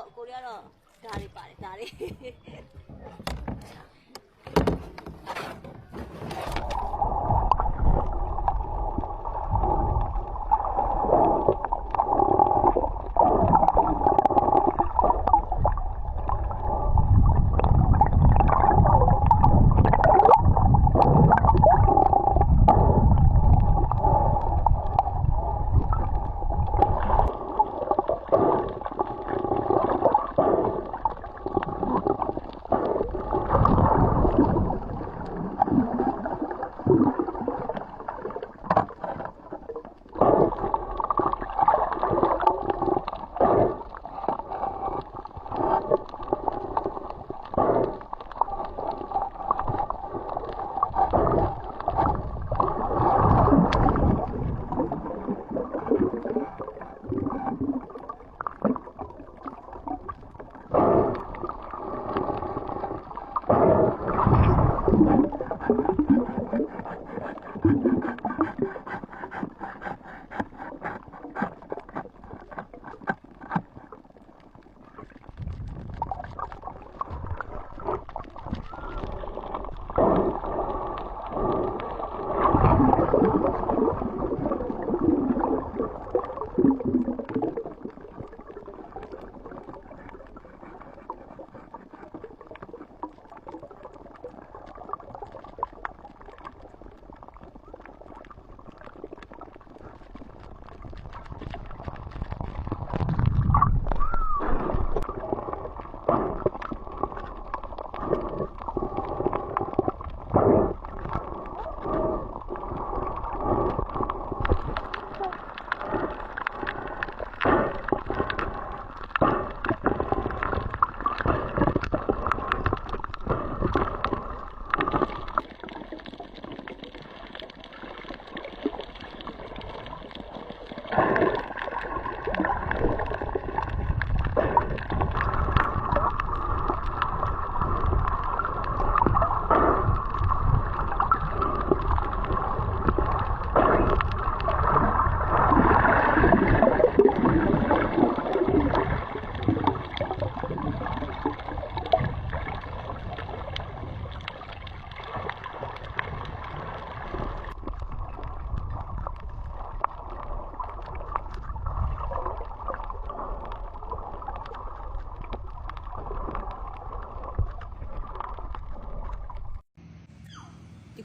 ပေါ့ကိုရီးယားတော့ဒါတွေပါတယ်ဒါတွေ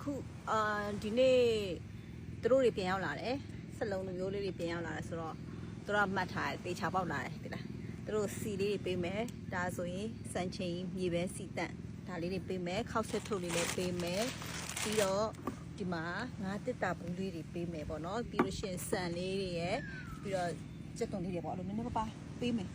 ဒီခုအာဒီနေ့သူတို့တွေပြန်ရောက်လာတယ်ဆက်လုံးလိုမျိုးလေးတွေပြန်ရောက်လာတယ်ဆိုတော့သူတို့ကမှတ်ထားတယ်တေချာပေါက်လာတယ်ဒီလားသူတို့စီလေးတွေပေးမယ်ဒါဆိုရင်စံချိန်မြေပဲစီတန့်ဒါလေးတွေပေးမယ်ခောက်ဆက်ထုတ်လေးလည်းပေးမယ်ပြီးတော့ဒီမှာငါးတစ်တာဘူးလေးတွေပေးမယ်ပေါ့နော်ပြီးလို့ရှိရင်စံလေးတွေရယ်ပြီးတော့စက်တုံလေးတွေပေါ့အဲ့လိုနည်းနည်းပါးပါးပေးမယ်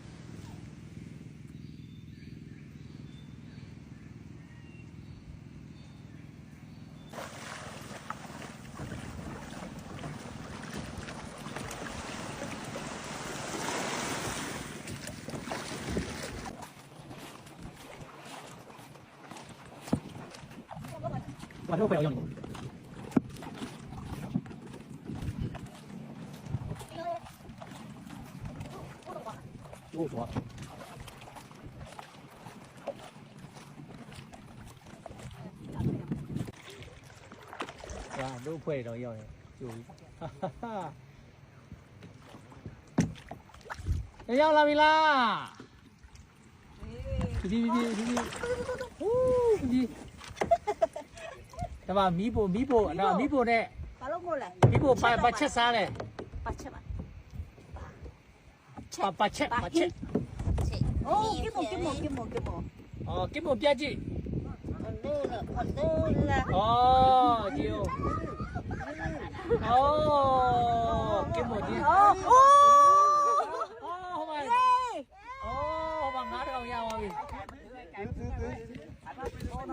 완전 거야 영이. 오 좋아. 와, 너무 보이러 영이. 여기. 하하하. 야, 라미라. 비비 비비 비비. ဒါမှမီးဖို့မီးဖို့နော်မီးဖို့နဲ့ဘာလို့မို့လဲမီးဖို့ပါပါချက်စားလဲပတ်ချက်ပါပါပါချက်ပါချက်ချက်အိုးကိမိုကိမိုကိမိုကိမိုအော်ကိမိုပြကြည့်အန်ဒိုလာအန်ဒိုလာအော်ဒီယိုအော်ကိမိုဒီအိုးအိုးအော်ဟိုမှာ ဟေး အော်ဟိုမှာငါးတောင်ရပါပြီ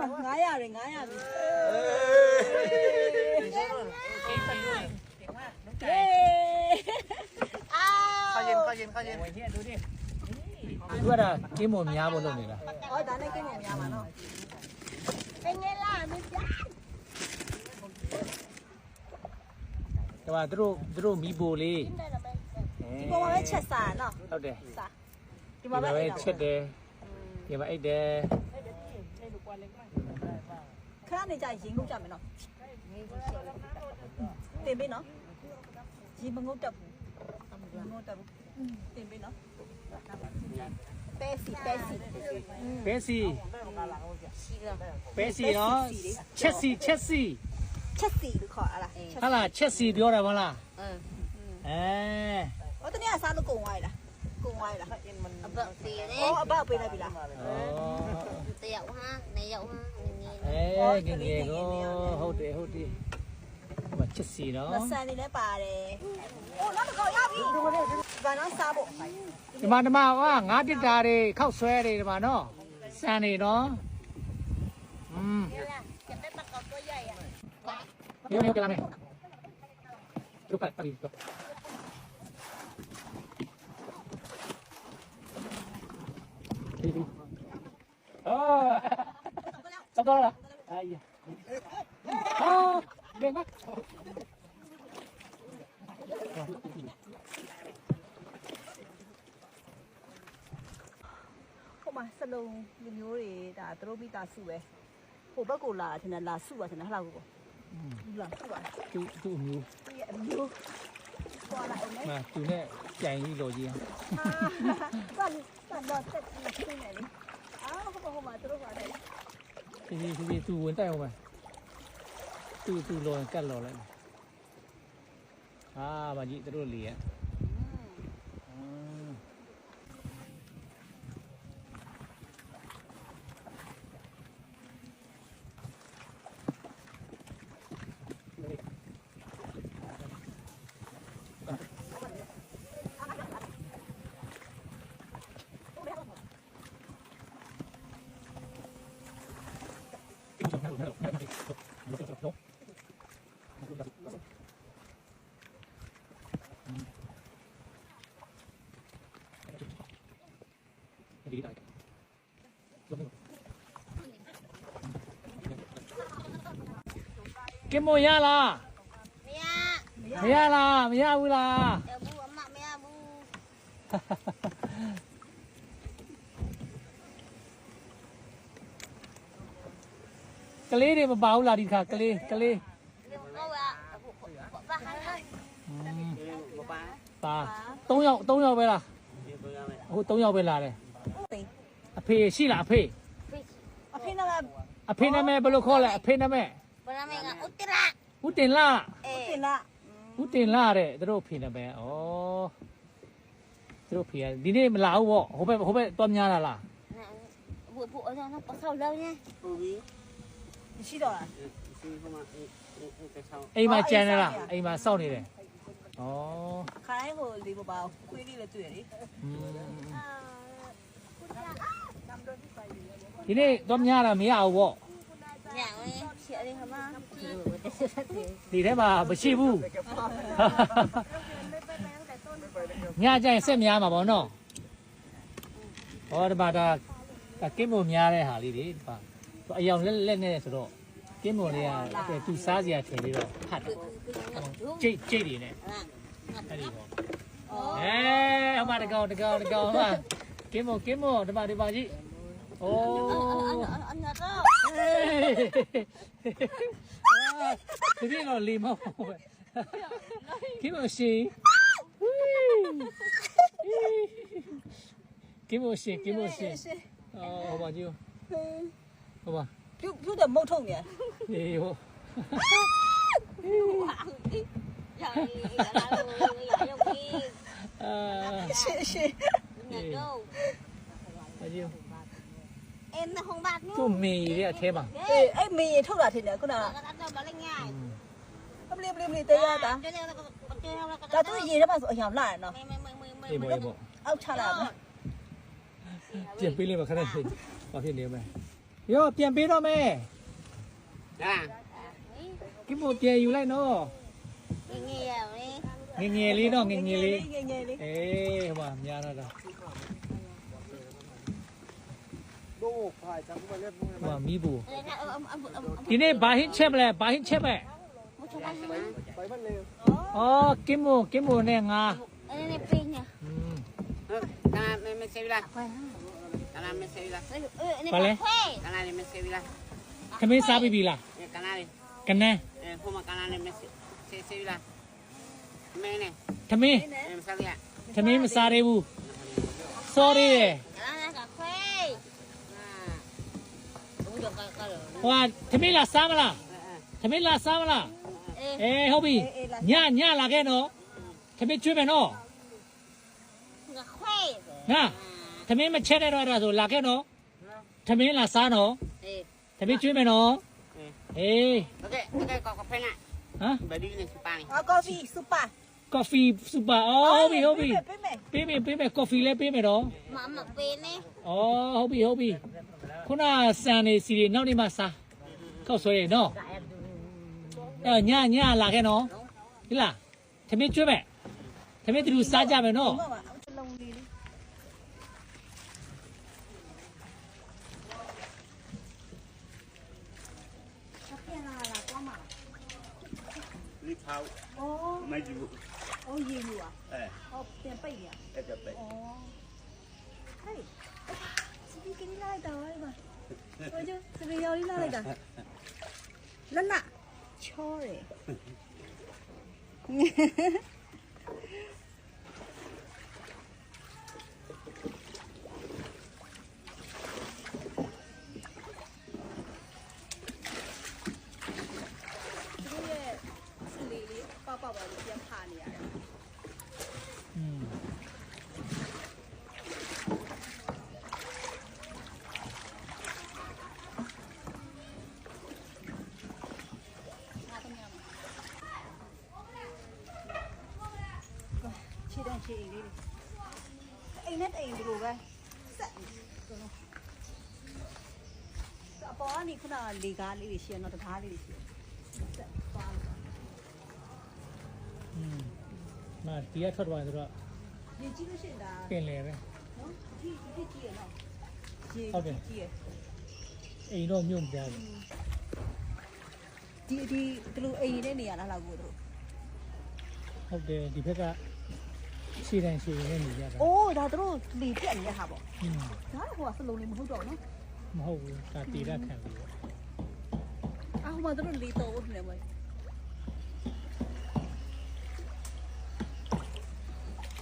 900ရတယ်900ပြီကိစ္စလို့ဟေးအာခါရင်ခါရင်ခါရင်ဝင်ခဲ့သူဒီသူကတာကိမိုများဖို့လုပ်နေတာဟောဒါနဲ့ကိမိုများပါနော်ပင်ငယ်လာမပြဒါမှသူတို့သူတို့မီးဖို့လေးဒီပေါ်မှာပဲချက်စားနော်ဟုတ်တယ်စားဒီဒီမှာပဲပဲအိတ်တာချက်တယ်ဒီမှာအိတ်တယ် ခဏနေကြရင်ငုတ်ကြမယ်နော်တင်ပေးနော်ရင်မငုတ်တက်ဘူးမငုတ်တက်ဘူးတင်ပေးနော်ပဲစီပဲစီပဲစီပဲစီနော်ချက်စီချက်စီချက်စီလို့ခေါ်ရလားဟာလားချက်စီပြောတာမလား Ừ. အဲဟောတနေ့ကစားလို့ကုန်သွားရလားကုန်သွားရလား Ở bậc thì ဟော đấy. အဘပေးလိုက်ပြီလား ဩ Tiểu ha, này dậu ha, này အဲငယ်ငယ်ကိုဟုတ်တယ်ဟုတ်တယ်ဟိုမှာချက်စီနော်မဆန်နေလည်းပါတယ်ဟိုနောက်တစ်ခေါက်ရပြီဘာနော်စားဖို့ဒီမှာဒီမှာဟာငါးတစ်တာတွေခောက်ဆွဲ တွေဒီမှာနော်စံနေနော်อืม cái bắt cọc có dây à. မျိုးမျိုးကြလာမယ်ကျုပ်ပတ်ပြီတော့ဒီဒီအော်စတော့လားအာယာအော်ဘယ်မှာဟိုမှာစလုံးလူမျိုးတွေဒါသူတို့မိသားစုပဲဟိုဘက်ကိုလာတယ်ထင်တယ်လာစုပါ ထင်တယ်ဟလာကိုကိုလာစုပါသူသူ့မျိုးသူရဲ့အမျိုးသွားလာအောင်လေမသူနဲ့ကြိုင်ကြီးလော်ကြီးဟာဘာလို့ဘာလို့တက်နေနေလဲအာဟိုဘဟိုမှာသူတို့ပါတယ်ဒီဒီဒီသူဝင်တိုက်အောင်ပဲသူသူလော်ကတ်လော်လိုက်အာမကြီးသူတို့လီရอืม ကင်မရလား Mẹ, မရလားမရဘူးလား tiểu bu ấm mẹ mẹ bu. ကလေးတွေမပါဘူးလားဒီခါကလေးကလေး Liêu câu ạ. Ba hai hai. ပါ3ယောက်3ယောက်ပဲလားအခု3ယောက်ပဲလာတယ်အဖေရှိလားအဖေအဖေနာမအဖေနာမည်ဘယ်လိုခေါ်လဲအဖေနာမည် Bữa nay mẹ ngã út tít ra. ဦးတင်လာတင် Ê, လားဦးတင်လာတဲ့သူတို့အဖေနာမည်ဩသူတို့အဖေကဒီနေ့မလာဘူးပေါ့ဟိုဘက်ဟိုဘက်တော့များလာလား nè, bụi bụi cho nó có sâu lâu nha. မရှိတော့လားအိမ်မှာကြံနေလားအိမ်မှာစောင့်နေတယ်ဩခါတိုင်းဟိုလေးပပါခွေးလေးလည်းတွေ့ရတယ်อืมဒီနေ့တော့များလာမရဘူးပေါ့ Nhà ơi, chị đi hả ba? ဒီထဲမှာမရှိဘူးညကျရင်ဆက်များမှာပေါ့နော်ဟောဒီမှာဒါဒါကင်းမုံများတဲ့ဟာလေးတွေဒီမှာသူအယောင်လက်လက်နဲ့ဆိုတော့ကင်းမုံလေးကသူစားစရာထင်ပြီးတော့ဖတ်တယ် Cứ cứ ngập xuống. ကြိတ်ကြိတ်တွေနဲ့ À, ngập အဲ့ဒီ ngập. ပေါ့ Ồ. အဲဟိုမှာတကောင်တကောင်တကောင်ဟာကင်းမုံကင်းမုံဒီမှာဒီမှာကြည့်အို Anh း anh anh nhặt đó. ဒီနေ့တော့လီမောပဲကိမိုရှင်ကိမိုရှင်ကိမိုရှင်အော်ဟောပါကြည့်ဟောပါပြုတ်ပြုတ်တဲ့မုတ်ထုံနေဒီဟော Giờ thì là rồi, giờ đâu đi. အာရှင်းရှင်း Nhặt đâu. ပါကြည့် Em nó không bạc သူ့ nữa. မေရဲ့အထဲမှာအေးအဲ့မေရင်ထုတ်တာထင်တယ်ခုနက Nó đã cho bà lên nhai. ပလီပလီပလီတေးရတာ Cho nên là có- có chơi không là có- ဒါသူရေထဲမှာဆိုအယောင်လာရနော် Mày- mày- mày- mày- mày- ဒီ mày ဘော gấp. ဘောအောက်ချလာမယ်ပြန်ပေးလိုက်ပါခဏလေးဘာဖြစ်နေမလဲရောပြန်ပေးတော့မယ်ကိမိုပြန်ယူလိုက်နော် Nghe nghe à, mày. ငငယ်လေးတော့ငငယ်လေးငယ်ငယ်လေးအေးဟိုမှာများတော့တာဟိုမှာမီးဘူး Đây nè, âm- âm- âm- âm- âm- ဒီနေ့ဘာဟင်းချက်မလဲ ဘာဟင်းချက်မဲ့ một chút ăn hả? အော်ကင်မိုကင်မိုနဲ့ငါ Đây, đây, đây, pin nè. อืม Kana me me se vila. Kana me se vila. အေးဘာလဲခွေး Kana ni me se vila. သမင်းစားပြီးပြီလား E kana ni. ကနန်း E homa kana ni me se se se vila. Me ne. သမင်း E me sabia. သမင်းမစားသေးဘူး sorry တယ် နာနာကခွေးအာဘုံတော့ကကလော ဟိုကသမင်းလာစားမလား Eh eh. သမင်းလာစားမလားအေးအေးဟုတ်ပြီညညလာခဲ့နော်သမင်းကျွေးမယ်နော်ငါခွေးငါသမင်းမချက်တဲ့တော့အဲ့ဒါဆိုလာခဲ့နော်သမင်းလာစားနော်အေးသမင်းကျွေးမယ်နော် Eh. အေး Okey, okey kau kau pernah. ဟမ် Badi ni si pani. အော်ကော်ဖီစူပါ coffee super အော်ဟုတ်ပြီဟုတ်ပြီပေးမယ်ပေးမယ်ပေးမယ် coffee လည်းပေးမယ်တော့မမပေးနေอ๋อဟုတ်ပြီဟုတ်ပြီ ခုနစံနေစီတွေနောက်နေ့မှစားကောက်ဆွဲရနော်အဲညညလာခဲ့နော်ဒီလားသမီးကျွေးမယ်သမီးတို့စားကြမယ်နော်你跑哦，没住哦，业务啊，哎，哦，变背呀，哎，变背哦，嘿。给你拿一大碗吧，我就这个腰你拿了一个，冷，巧嘞， ခြေတန်းခြေအိမ်လေးတွေအိမ်နဲ့အိမ်ဒီလိုပဲဆက်နေတယ်အပေါ်ကနေခုနကလေကားလေးတွေရှိရတော့တကားလေးတွေရှိရဆက်သွားလို့อืมမဒီကထွက်သွားတယ်ဆိုတော့ရေကြီးလို့ရှိရင်ဒါပင်လေပဲနော်ဒီဒီကြီးရနော်ရေဟုတ်တယ်ကြီးရအိမ်တော့မြုံပြတယ်ဒီဒီဒီလိုအိမ်နေတဲ့နေရာလားလောက်ကိုတို့ဟုတ်တယ်ဒီဘက်က ခြေတန်းခြေရင်းနေကြတာအိုးဒါတို့လေပြက်နေတဲ့ဟာပေါ့อืมဒါကဟိုကစလုံးလေးမဟုတ်တော့ဘူးနော်မဟုတ်ဘူးဒါတီရခံပြီးတော့အာဟိုမှာတို့လေတော့ဦးနေမှာ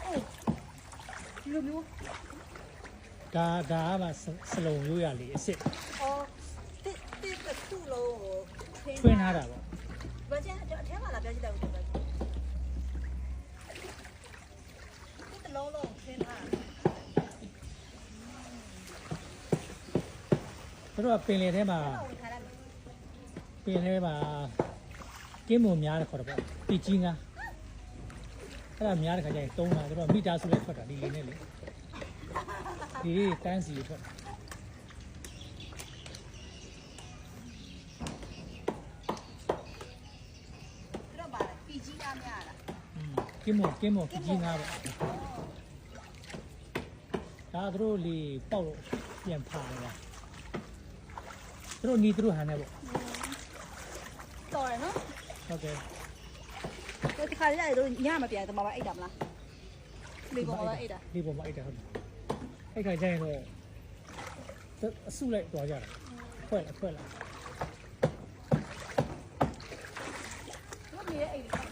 အိုးဒီလိုမျိုးဒါဒါကမှစလုံးရိုးရလေအစ်စ်အော်တစ်တစ်တစ်ခုလုံးကိုထွင်းထားတာပေါ့ဘာကျန်အထဲမှာလာပြကြည့်တယ်ဦးဘာတစ်တ လုံးလုံးထင်းထားသူတို့ကပင်လေထဲမှာတာဝင်ထားတယ်ပင်ထဲမှာကင်းမုံများတယ်ခေါ်တယ်ပေါ့ပီကြီးငါအဲ့ဒါများတဲ့ခါကျရင်တုံးတာသူတို့ကမိသားစုလည်းထွက်တာဒီလေးနဲ့လေဒီလေးတန်းစီထွက်တာသူတို့ပါလေပီကြီးကားများလားอืมကင်းမုံကင်းမုံပီကြီးငါပေါ့ ဒါသူတို့လေပေါက်လို့ပြန်ဖာနေတာသူတို့နီးသူတို့ဟန်နေပေါ့တော်တယ်နော်ဟုတ်ကဲ့ဒီခါလေးတို့ညမပြန်တမပါအိတ်တာမလားလေပေါ်မှာအိတ်တာဒီပေါ်မှာအိတ်တာဟုတ်တယ်အဲ့ခါကျရင်တော့အဆုလိုက်သွားကြတာဖွဲ့လာဖွဲ့လာ တို့နေတဲ့အိတ်တွေ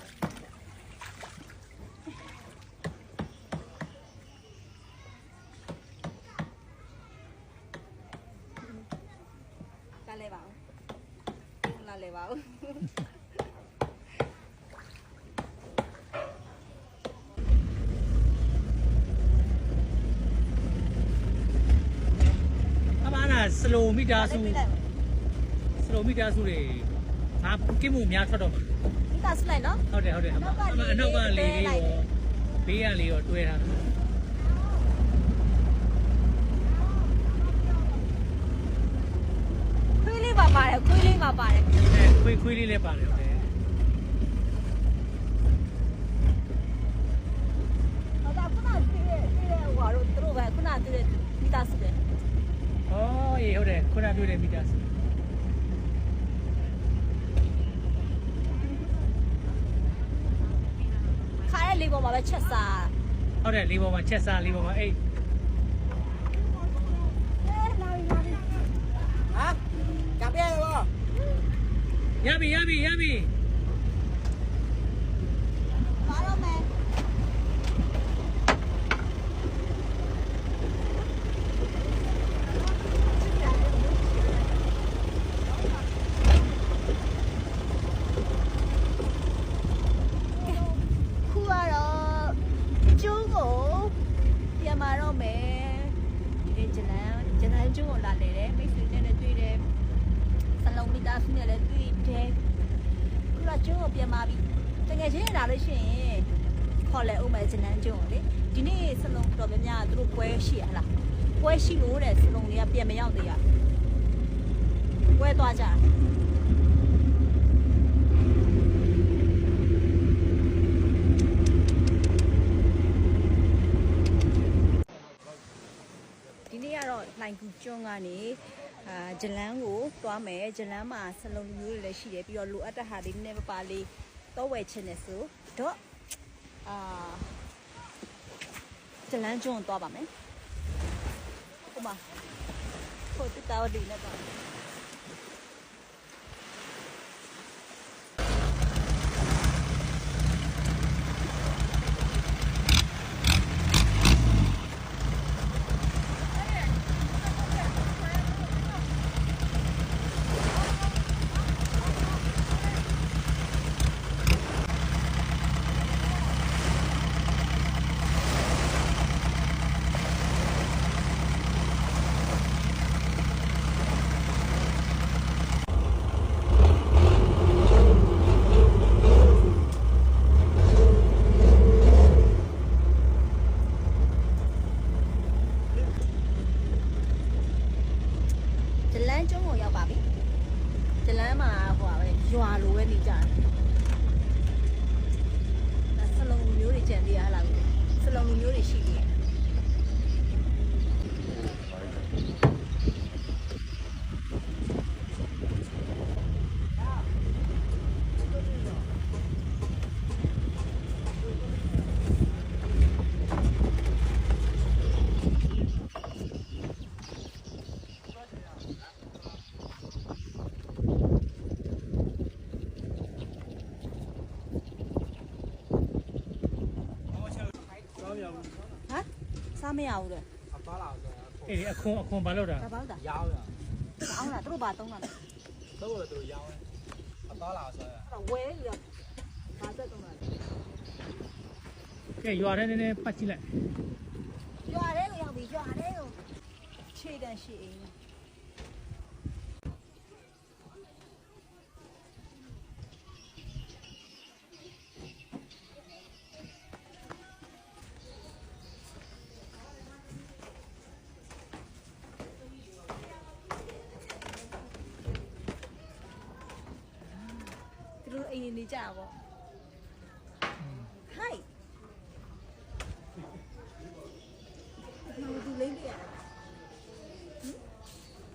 လာလဲပါဦးလာလဲပါဦး အမှန်ကစလို မီတာစုပြလိုက်စလိုမီတာစုတွေငါကင်းမှုများထွက်တော့မှာမိသားစုလိုက်နော်ဟုတ်တယ်ဟုတ်တယ်အမှန်အမှန်အနောက်ကလေးလေးရောဘေးကလေးရောတွဲထားတာခွေးလေးပါပါတယ်ခွေးလေးပါပါတယ်အဲခွေးခွေးလေးလည်းပါတယ်ဟုတ်တယ်ဟောဒါခုနကတွေ့တဲ့တွေ့တဲ့ဟိုတို့သူတို့ပဲခုနကတွေ့တဲ့မိသားစုတယ် ဩအေးဟုတ်တယ်ခုနပြောတဲ့မီတာစီခါရဲလေးပေါ်မှာပဲချက်စားဟုတ်တယ်လေးပေါ်မှာချက်စားလေးပေါ်မှာအေးဟာကြပြရောရပြီရပြီရပြီ ကူကျွန်းကနေအာဂျလန်းကိုသွားမယ်ဂျလန်းမှာဆလုံးလူမျိုးတွေလည်းရှိတယ်ပြီးတော့လိုအပ်တဲ့ဟာလေးနည်းနည်းပါးပါးလေးတော့ဝယ်ချင်တယ်ဆိုတော့အာဂျလန်းကျွန်းကိုသွားပါမယ်ဟိုမှာဟိုတက်တော်ဒီနဲ့ပါ ဂျလန်းကျွန်းကိုရောက်ပါပြီဂျလန်းမှာဟိုပါပဲရွာလိုပဲနေကြတယ်ဒါဆလုံးလူမျိုးတွေကြံသေးရလားဆလုံးလူမျိုးတွေရှိသေးတယ် ဟမ်စား မရဘူးတဲ့အေးအခွန်အခွန်ဘာလို့တာဒါပေါ့တာရောင်းရကောင်းလားသူတို့ဘာသုံးတာလဲတော့လည်းသူရောင်းအသားလာဆိုရအဲ့တော့ဝဲပြီးတော့ဘာသက်သုံးတာလဲကဲရွာထဲနည်းနည်းပတ်ကြည့်လိုက်ရွာထဲကိုရောက်ပြီရွာထဲကိုခြေတန်းရှိအိမ် သူတို့အိမ်နေကြတာပေါ့ဟိုက်ဘာသူလိမ့်ပြရလဲ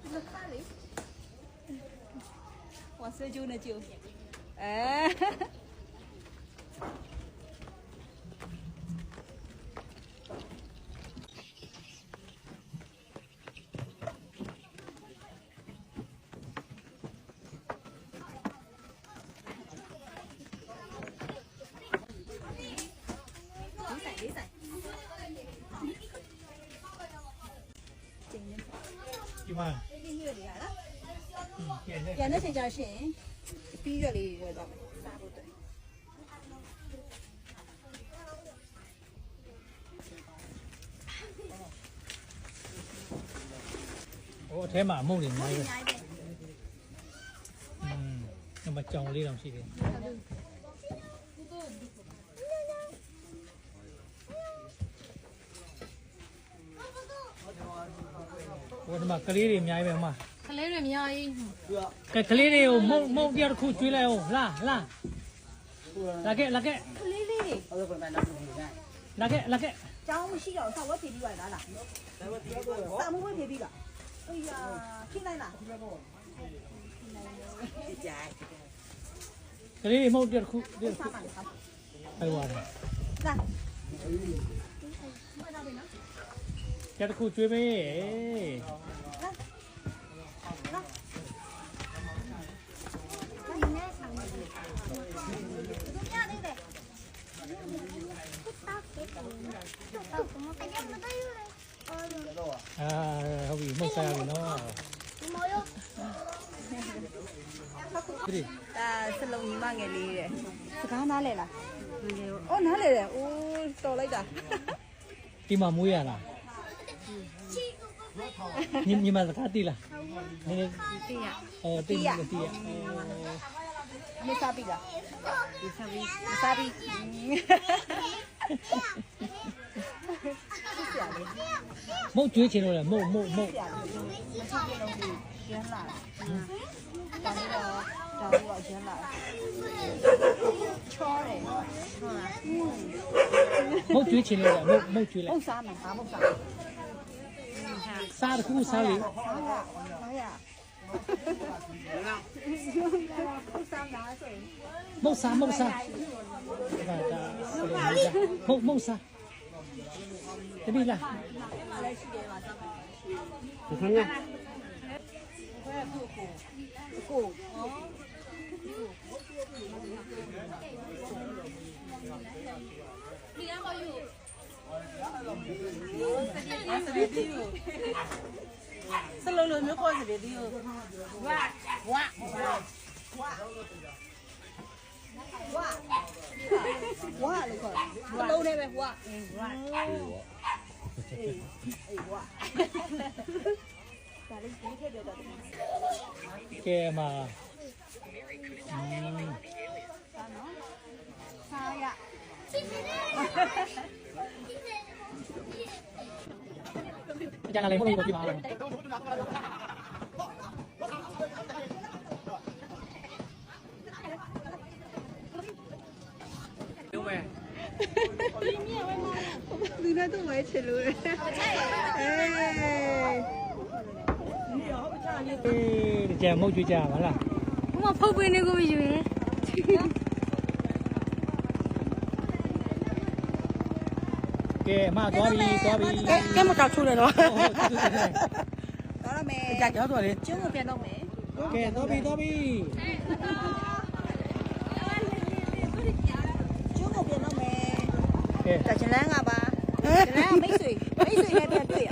ဟမ်လက်ခါလေးဝါဆွေးကျိုးနေကျိုးအဲ လေးဆိုင်လေးဆိုင်ကျင်းနေ ဒီမှာဒီညွှန်လေးရလားကျန်နေပြန်တဲ့ချိန်ကျရှင်ပြီးရွက်လေးရွက်တော့မယ်စားဖို့အတွက်ဟိုအထဲမှာအမုတ်တွေအများကြီးပဲညားတယ်อืมဒီမှာကြောင်လေးတောင်ရှိတယ်ဟိုဒီမှာ ကလေးတွေအများကြီးပဲဟိုမှာကလေးတွေအများကြီးကဲကလေးတွေကိုမုံမုံတယောက်တစ်ခုကျွေးလိုက်အောင်လာလာလာခဲ့လာခဲ့ကလေးလေးတွေအဲ့ဒါကလည်းတော့ဘူးကဲလာခဲ့လာခဲ့ကျောင်းမရှိတော့ဆောက်ဝဲဖြေပြီးပါလားလားစာမဝဲဖြေပြီးလားအေးယာခိနိုင်လားဒီကြိုင်ကလေးတွေမုံတယောက်တစ်ခုတယောက်တစ်ခုစားပါလားအဲ့သွားတယ်လာမနာဘူးနော်တယောက်တစ်ခုကျွေးပေးလာလာလာနေဆက်ရပြီနော်ဒီဒါစလုံးညီမ à không bị mất rồi nó à xin lỗi nhưng mà ngày đi sao nó lại là ô nó lại là ô to lấy cả mà mũi à နည်းတိရအဲတိတိတိရမစားပြီလားမစားပြီမစားပြီမုတ်ကျွေးချင်လို့လေမုတ်မုတ်မုတ်ရမ်းလာတာဒါတော့ဒါတော့ရမ်းလာချောတယ်ဟုတ်လားမုတ်ကျွေးချင်လို့လေမုတ်မုတ်ကျွေး မလိုုက်တ်စားမယ်ဘာမုတ်စားစားတစ်ခုစားလေဟာဟာရ မုတ်စားမုတ်စားဒါဒါမုတ်မုတ်စားတပီလားခင်ဗျာစလုံးလုံးမျိုးခေါ်စီတ ယ်ဒီကိုဝါဝါဝါလို့ခေါ်ဘလုံးနဲ့ပဲဝါကဲမှာစားရအကြမ်းလည်းမဟုတ်ဘူးပြပါလားတို့ပဲ သူနဲ့သူ့ဝဲချစ်လို့အေး အေး ကြံမုတ်ကျွေးကြပါလားဘုမဖုတ်ပေးနေကိုမယူရင်ကဲအမသွားပြီသွားပြီကဲကဲမကောက်ချိုးတယ်နော်တော့ရမယ်ကြာကြောတော့လေကျုံးကိုပြန်တော့မယ်ကဲသွားပြီသွားပြီကျုံးကိုပြန်တော့မယ်ကဲဒါချလန်းကပါချလန်းကမိတ်ဆွေမိတ်ဆွေနဲ့ပြန်တွေ့ရ